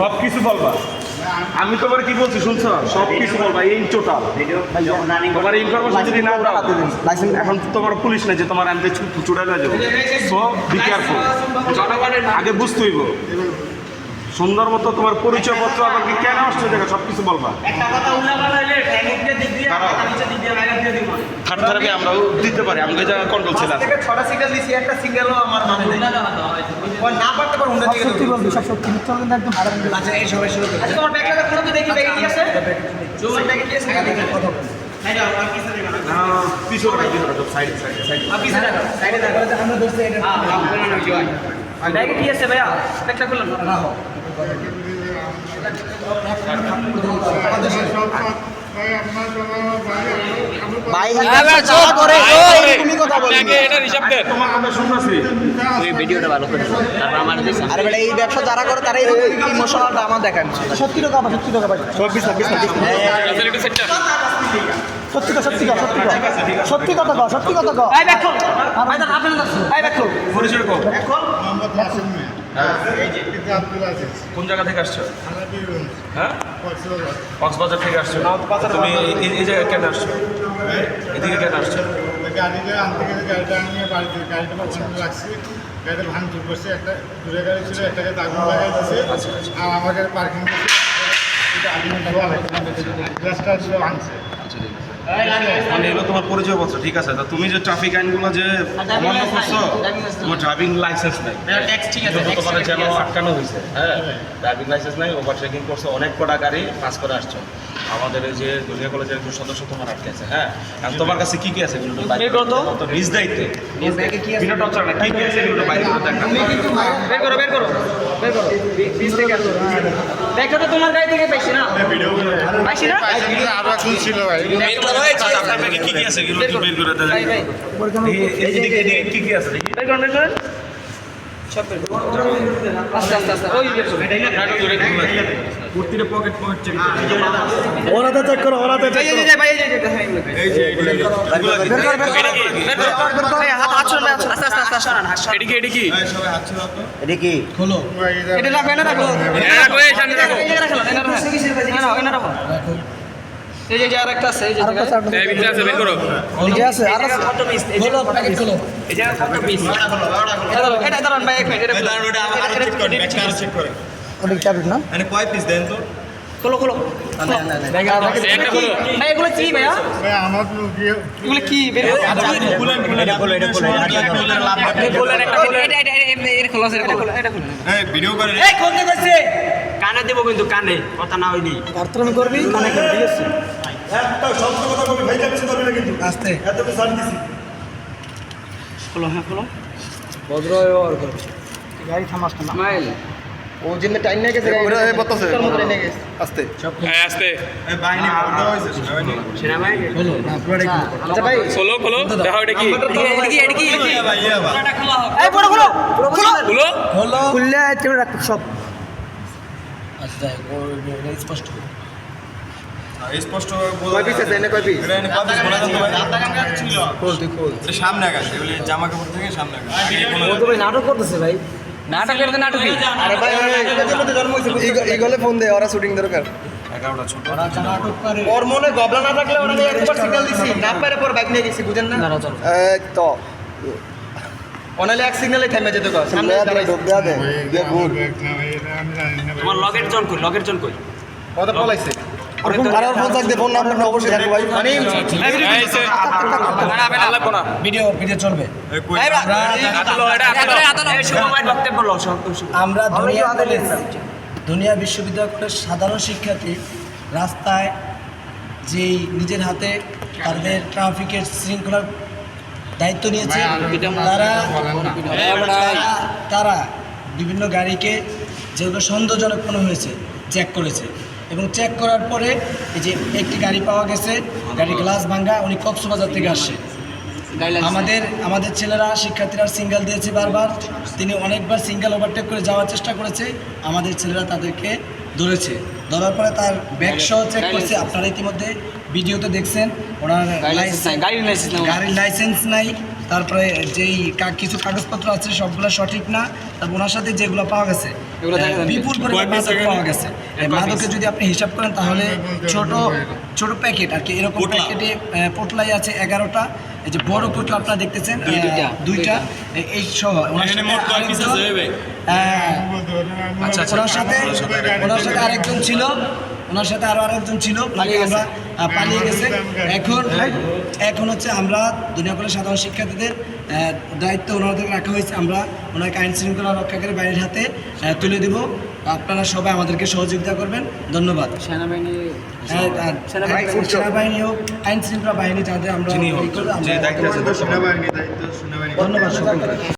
সব কিছু বলবা। আমি তোমার কি বলছি শুনছো? সব কিছু বলবা এই টোটাল তোমার ইনফরমেশন যদি না দাও লাইসেন্স এখন তোমার পুলিশ নাই যে তোমার আমি চুড়াই না যাব। সো বি কেয়ারফুল আগে বুঝতে হইব। সুন্দর মতো তোমার পরিচয়পত্র আবার কি কেন আসছে দেখো সব কিছু বলবা। একটা কথা উল্লেখ থার্ড আমরাও দিতে পারি আমাকে যা কন্ট্রোল ছিল থেকে ছটা সিঙ্গেল দিছি একটা সিঙ্গেলও আমার মানে নেই। না পারতে পার উন্নতি সত্যি বলবি সব সত্যি। মিথ্যা বলবেন একদম। হারাম আচ্ছা এই সবাই শুরু করে আচ্ছা তোমার ব্যাগটা খুলো তো দেখি ব্যাগে কি আছে? ব্যাগে কি? ব্যাগে কি ভাইয়া? ব্যাগটা না ভাই যারা করে। তুমি কথা বলি। তোমার আমরা শুনতেছি আরে এই ব্যবসা যারা করে তারাই ইমোশনালটা আমার দেখান। সত্যি কথা কবা, সত্যি কথা চব্বিশ ছাব্বিশ ছাব্বিশ। সত্যি কথা সত্যি কথা সত্যি কথা। সত্যি কথা কও সত্যি কথা কোন জায়গা থেকে আসছো? হ্যাঁ? কক্সবাজার থেকে আসছো। তুমি এই- জায়গায় কেন আসছো? এদিকে কেন আসছো? গাড়িটা আনতে গেলে গাড়িটা আনিয়ে বাড়িতে গাড়িটা পছন্দ লাগছে গাড়িটা ভাঙচুর করছে একটা দূরে গাড়ি ছিল একটাকে আগুন লাগাই দিচ্ছে আর আমাকে পার্কিং গ্লাসটা ছিল আনছে মানে এগুলো তোমার পরিচয়পত্র ঠিক আছে? তা তুমি যে ট্রাফিক আইনগুলো যে অমান্য করছ তোমার ড্রাইভিং লাইসেন্স নাই। আছে তোমার যেন আটকানো হয়েছে হ্যাঁ? ড্রাইভিং লাইসেন্স নাই ওভার ট্রেকিং করছ অনেক কটা গাড়ি পাস করে আসছো। আমাদের এই যে দুনিয়া কলেজের একজন সদস্য তোমার আটকে আছে হ্যাঁ? তোমার কাছে কি কি আছে এগুলো তো। তো নিজ দায়িত্বে। বিনা টর্চার না কি কি আছে এগুলো বাইরে করে দেখা বের করো বের করো। ব্যাগটা তো তোমার গাড়ি থেকে পাইছি না। পাইছি না? আরও এখন ছিল ভাই। আপনার ব্যাগে কি কি আছে বের করে। দেন। ভাই ভাই। এই- এই- এদিকে এদিকে কি কি আছে বের করুন বের করুন ওরাতে চেক করো ওরাতে যে ভাই এই যে হ্যাঁ, বের করো বের করো বের করো হাত হাত সরান আস্তে আস্তে আস্তে সরান হাত সরান এদিকে এদিকে সবাই হাত ছিল তো এটা কি এটা রাখো এনে রাখো এনে রাখো এই সামনে রাখো এই রাখো এনে রাখো এনে রাখো এই যে এই যে আরেকটা আছে এই যে জায়গায়। এই ভিতরে আছে বের করো নিজে আছে আর কত piece? এই জায়গায় কত piece? এই জায়গায় কত piece? এটা ধরো, এটা ধরুন ভাই এক মিনিট এটা খুলো। এটা- এটা- এটা- চেক করে অনেক ট্যাবলেট না খোলো খোলো একটা খোলো ভাই এগুলো কি ভাইয়া ভাই আমার গিয়ে এগুলো কি বের করো। এটা খোলো এটা খোলো আপনি বললেন একটা কিন্তু কানে কথা খোলো হ্যাঁ খোলো ভদ্র ব্যবহার করো গাড়ি থামাস না মাইল ও জিন্নে টাইম নিয়ে গেছে ওরা এই আচ্ছা ভাই খোলো খোলো দেখো এটা কি এটা কি এটা কি এটা খোলা হোক এই বড় খোলো খোলো খোলো হলো খুললে তুমি রাখ সব স্পষ্ট কয় পিস আছে? এনে কয় পিস ও তো ভাই নাটক করতেছে ভাই। নাটক করতে নাটকই। আরে ভাই ইগলে ফোন দে ওরা শুটিং দরকার। ওর মনে গবলা না থাকলে ওরা নিয়ে একবার সিগন্যাল দিছি। না পারে পর বাইক নিয়ে গেছি বুঝেন না? এই তো। ওনালে এক সিগন্যালে থেমে যেতে কো সামনে তোমার লগের জন কই? লগের জন কই? কত পলাইছে। ওরকম কারোর ফোন থাকতে ফোন নাম্বার অবশ্যই থাকবে ভাই মানে ভিডিও ভিডিও চলবে বক্তব্য লো সব আমরা দুনিয়া কলেজ দুনিয়া বিশ্ববিদ্যালয় কলেজ সাধারণ শিক্ষার্থী রাস্তায় যেই নিজের হাতে তাদের ট্রাফিকের শৃঙ্খলার দায়িত্ব নিয়েছে তারা তারা- তারা বিভিন্ন গাড়িকে যেগুলো সন্দেহজনক মনে হয়েছে চেক করেছে এবং চেক করার পরে এই যে একটি গাড়ি পাওয়া গেছে গাড়ির গ্লাস ভাঙ্গা উনি কক্সবাজার থেকে আসছে। আমাদের আমাদের ছেলেরা শিক্ষার্থীরা সিঙ্গেল দিয়েছে বারবার। তিনি অনেকবার সিঙ্গেল ওভারটেক করে যাওয়ার চেষ্টা করেছে। আমাদের ছেলেরা তাদেরকে ধরেছে। ধরার পরে তার ব্যাগ সহ চেক করছে। আপনারা ইতিমধ্যে ভিডিওতে দেখছেন। ওনার লাইসেন্স গাড়ির লাইসেন্স গাড়ির লাইসেন্স নাই। তারপরে যেই কিছু কাগজপত্র আছে সবগুলো সঠিক না তারপর ওনার সাথে যেগুলো পাওয়া গেছে এগুলো বিপুল পরিমাণ মাদক পাওয়া গেছে। মাদকে যদি আপনি হিসাব করেন তাহলে ছোট ছোট প্যাকেট আর কি এরকম প্যাকেটে পোটলাই আছে এগারোটা। এই যে বড় পোটলা আপনারা দেখতেছেন দুইটা। এই সহ ওনার সাথে আচ্ছা ওনার সাথে ওনার সাথে আরেকজন। ছিল ওনার সাথে আরও আরেকজন ছিল পালিয়ে আমরা পালিয়ে গেছে। এখন এখন হচ্ছে আমরা দুনিয়া কলেজ সাধারণ শিক্ষার্থীদের দায়িত্ব ওনাদের রাখা হয়েছে। আমরা ওনাকে আইন শৃঙ্খলা রক্ষাকারী বাহিনীর হাতে তুলে দিব। আপনারা সবাই আমাদেরকে সহযোগিতা করবেন। ধন্যবাদ। সেনাবাহিনী হ্যাঁ, সেনাবাহিনী- সেনাবাহিনী হোক আইন শৃঙ্খলা বাহিনী যাদের আমরা করে ধন্যবাদ সকলকে।